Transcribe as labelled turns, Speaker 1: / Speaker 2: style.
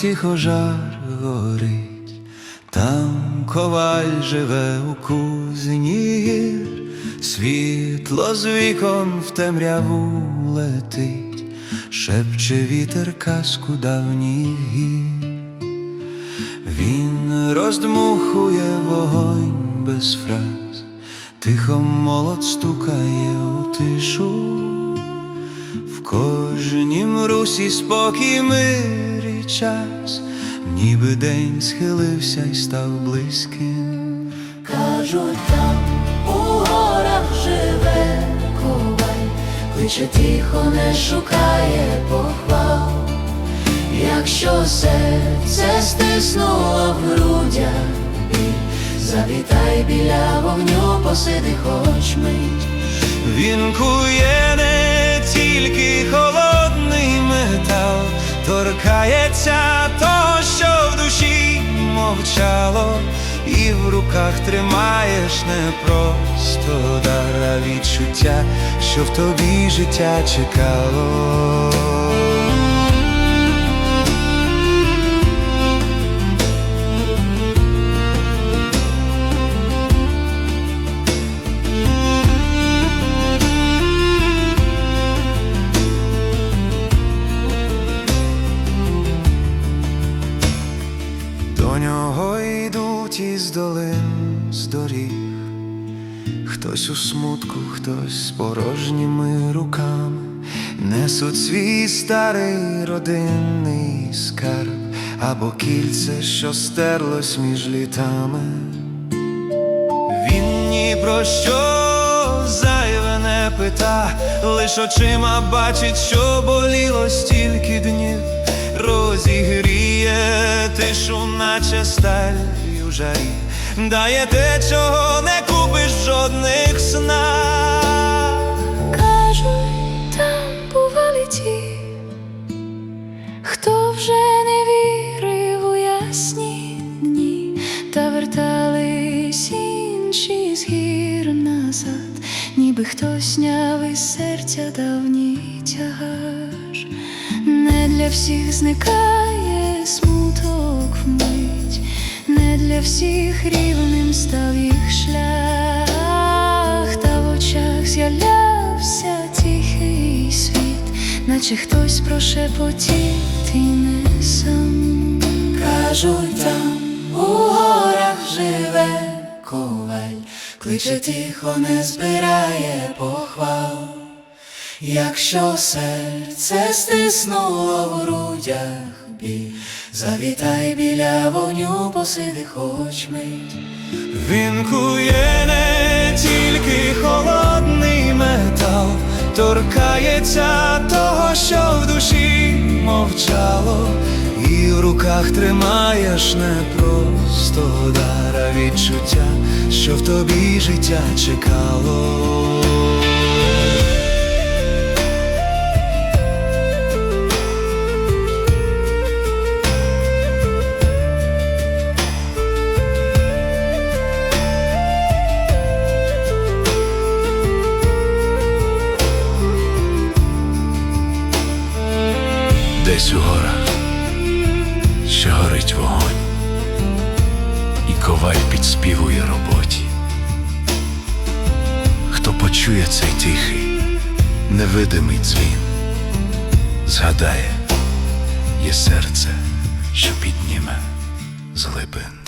Speaker 1: тихо жар горить, там коваль живе у кузні гір, світло з вікон в темряву летить, шепче вітер казку давніх гір. Він роздмухує вогонь без фраз, тихо молот стукає у тишу. В кожнім русі спокій мир і час, ніби день схилився й став близьким.
Speaker 2: Кажуть, там у горах живе коваль, кличе тихо, не шукає похвал. Якщо серце стиснуло в грудях завітай біля вогню, посиди хоч мить.
Speaker 1: Він кує не тільки торкається то, що в душі мовчало, і в руках тримаєш не просто дара відчуття, що в тобі життя чекало. Йдуть із долин, з доріг, хтось у смутку, хтось з порожніми руками, несуть свій старий родинний скарб. Або кільце, що стерлось між літами. Він ні про що зайве не пита, лиш очима бачить, що боліло стільки днів, розігріє тишу, наче сталь жарі, дає те, чого не купиш в жодних снах.
Speaker 2: Кажуть, там бували ті, хто вже не вірив у ясні дні, та вертались інші з гір назад, ніби хтось сняв із серця давній тягар. Не для всіх зникає смуток для всіх рівним став їх шлях, та в очах з'являвся тихий світ, наче хтось прошепотів, ти не сам. Кажуть, там у горах живе коваль, кличе тихо, не збирає похвал. Якщо серце стиснуло в грудях біль, завітай біля вогню, посиди хоч мить.
Speaker 1: Він кує не тільки холодний метал, торкається того, що в душі мовчало, і в руках тримаєш не просто дар, а відчуття, що в тобі життя чекало. Десь у горах ще горить вогонь, і коваль підспівує роботі. Хто почує цей тихий, невидимий дзвін, згадає, є серце, що підніме з глибин.